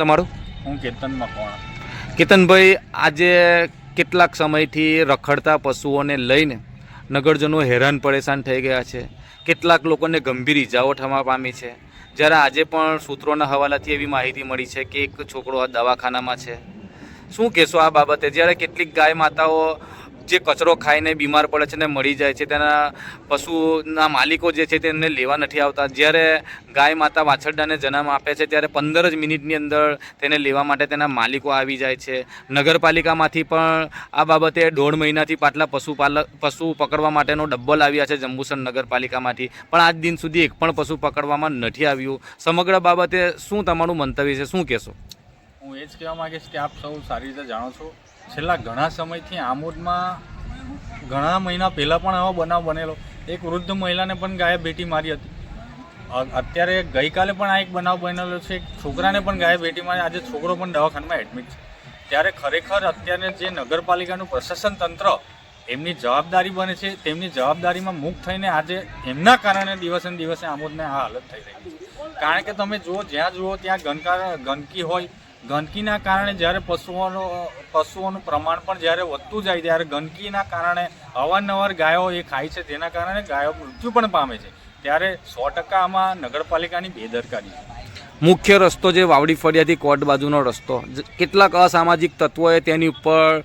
તમારું? હું કેતન મકવાણા કેતનભાઈ આજે કેટલાક સમયથી રખડતા પશુઓને લઈને નગરજનો હેરાન પરેશાન થઈ ગયા છે. કેટલાક લોકોને ગંભીર ઇજાઓ થવા પામી છે. જ્યારે આજે પણ સૂત્રોના હવાલાથી એવી માહિતી મળી છે કે એક છોકરો આ દવાખાનામાં છે. શું કહેશો આ બાબતે? જ્યારે કેટલીક ગાય માતાઓ જે કચરો ખાઈને બીમાર પડે છે ને મરી જાય છે, તેના પશુના માલિકો જે છે તેમને લેવા નથી આવતા. જ્યારે ગાય માતા વાછરડાને જન્મ આપે છે, ત્યારે પંદર જ મિનિટની અંદર તેને લેવા માટે તેના માલિકો આવી જાય છે. નગરપાલિકામાંથી પણ આ બાબતે દોઢ મહિનાથી પાટલા પશુપાલક પશુ પકડવા માટેનો ડબ્બો લાવ્યા છે જંબુસર નગરપાલિકામાંથી. પણ આજ દિન સુધી એક પણ પશુ પકડવામાં નથી આવ્યું. સમગ્ર બાબતે શું તમારું મંતવ્ય છે? શું કહેશો? હું એ જ કહેવા માંગીશ કે આપ સૌ સારી રીતે જાણો છો. છેલ્લા ઘણા સમયથી આમોદમાં ઘણા મહિના પહેલાં પણ આવો બનાવ બનેલો. એક વૃદ્ધ મહિલાને પણ ગાયે બેટી મારી હતી. અત્યારે ગઈકાલે પણ આ એક બનાવ બનેલો છે. એક છોકરાને પણ ગાયે બેટી મારી. આજે છોકરો પણ દવાખાનામાં એડમિટ છે. ત્યારે ખરેખર અત્યારે જે નગરપાલિકાનું પ્રશાસન તંત્ર એમની જવાબદારી બને છે. તેમની જવાબદારીમાં મુક્ત થઈને આજે એમના કારણે દિવસે દિવસે આમોદને આ હાલત થઈ રહી છે. કારણ કે તમે જુઓ, જ્યાં જુઓ, ત્યાં ગંદકા ગંદકી હોય ગંદકીના કારણે જ્યારે પશુઓનો, પશુઓનું પ્રમાણ પણ જ્યારે વધતું જાય ત્યારે ગંદકીના કારણે અવારનવાર ગાયો એ ખાય છે. જેના કારણે ગાયો મૃત્યુ પણ પામે છે. ત્યારે સો ટકા આમાં નગરપાલિકાની બેદરકારી મુખ્ય રસ્તો જે વાવડી ફળિયાથી કોટ બાજુનો રસ્તો કેટલાક અસામાજિક તત્વોએ તેની ઉપર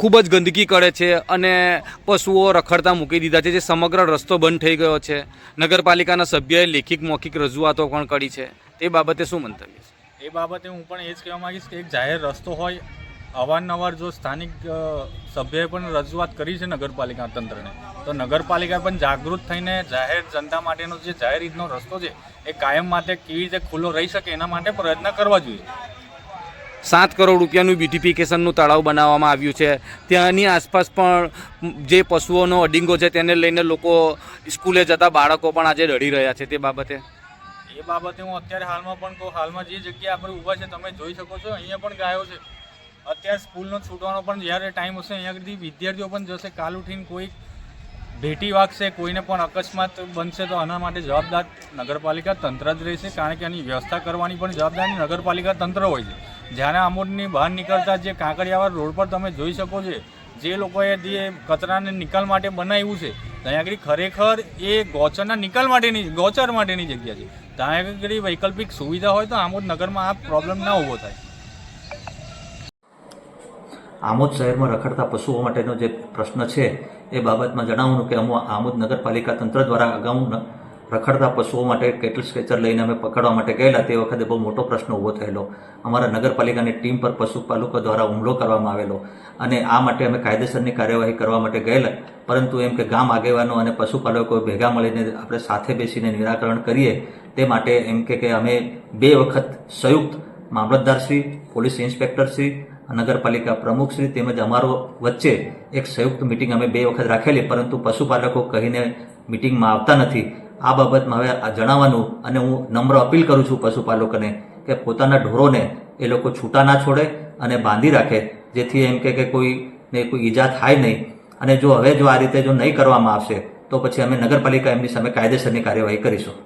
ખૂબ જ ગંદકી કરે છે અને પશુઓ રખડતા મૂકી દીધા છે, જે સમગ્ર રસ્તો બંધ થઈ ગયો છે. નગરપાલિકાના સભ્યએ લેખિત મૌખિક રજૂઆતો પણ કરી છે. તે બાબતે શું મંતવ્ય છે? એ બાબતે હું પણ એ જ કહેવા માગીશ કે એક જાહેર રસ્તો હોય, અવારનવાર જો સ્થાનિક સભ્યએ પણ રજૂઆત કરી છે નગરપાલિકા તંત્રને, તો નગરપાલિકા પણ જાગૃત થઈને જાહેર જનતા માટેનો જે જાહેર રીતનો રસ્તો છે, એ કાયમ માટે કેવી રીતે ખુલ્લો રહી શકે એના માટે પ્રયત્ન કરવા જોઈએ. સાત કરોડ રૂપિયાનું બ્યુટિફિકેશનનું તળાવ બનાવવામાં આવ્યું છે. ત્યાંની આસપાસ પણ જે પશુઓનો અડિંગો છે, તેને લઈને લોકો સ્કૂલે જતા બાળકો પણ આજે રડી રહ્યા છે તે બાબતે. એ બાબતે હું અત્યારે હાલમાં પણ કહું, હાલમાં જે જગ્યા આપણે ઊભા છે, તમે જોઈ શકો છો, અહીંયા પણ ગાયો છે. અત્યારે સ્કૂલનો છૂટવાનો પણ જ્યારે ટાઈમ હશે, અહીંયા આગળથી વિદ્યાર્થીઓ પણ જશે, કાલ ઉઠીને કોઈ ભેટી વાગશે, કોઈને પણ અકસ્માત બનશે, તો આના માટે જવાબદાર નગરપાલિકા તંત્ર જ રહેશે, કારણ કે આની વ્યવસ્થા કરવાની પણ જવાબદારી નગરપાલિકા તંત્ર હોય છે. જ્યારે આમોદની બહાર નીકળતા જે કાંકરિયાવાડ રોડ પર તમે જોઈ શકો છો, જે લોકોએ જે કચરાને નિકાલ માટે બનાવ્યું છે ત્યાં આગળ ખરેખર એ ગોચરના નિકાલ માટેની ગોચર માટેની જગ્યા છે. ત્યાં આગળ વૈકલ્પિક સુવિધા હોય તો આમોદ નગરમાં આ પ્રોબ્લેમ ના ઊભો થાય. આમોદ શહેરમાં રખડતા પશુઓ માટેનો જે પ્રશ્ન છે, એ બાબતમાં જણાવવાનું કે અમુ આમોદ નગરપાલિકા તંત્ર દ્વારા અગાઉ રખડતા પશુઓ માટે કેટલ સ્કેચર લઈને અમે પકડવા માટે ગયેલા તે વખતે બહુ મોટો પ્રશ્ન ઊભો થયેલો. અમારા નગરપાલિકાની ટીમ પર પશુપાલકો દ્વારા હુમલો કરવામાં આવેલો અને આ માટે અમે કાયદેસરની કાર્યવાહી કરવા માટે ગયેલા. પરંતુ એમ કે ગામ આગેવાનો અને પશુપાલકો ભેગા મળીને આપણે સાથે બેસીને નિરાકરણ કરીએ તે માટે એમ કે કે અમે બે વખત સંયુક્ત મામલતદારશ્રી પોલીસ ઇન્સ્પેક્ટરશ્રી નગરપાલિકા પ્રમુખશ્રી તેમજ અમારો વચ્ચે એક સંયુક્ત મિટિંગ અમે બે વખત રાખેલી. પરંતુ પશુપાલકો કહીને મિટિંગમાં આવતા નથી. આ બાબતમાં હવે જણાવવાનું અને હું નમ્ર અપીલ કરું છું પશુપાલકોને કે પોતાના ઢોરોને એ લોકો છૂટા ના છોડે અને બાંધી રાખે, જેથી એમ કે કોઈને કોઈ ઈજા થાય નહીં. અને જો હવે જો આ રીતે જો નહીં કરવામાં આવશે, તો પછી અમે નગરપાલિકા એમની સામે કાયદેસરની કાર્યવાહી કરીશું.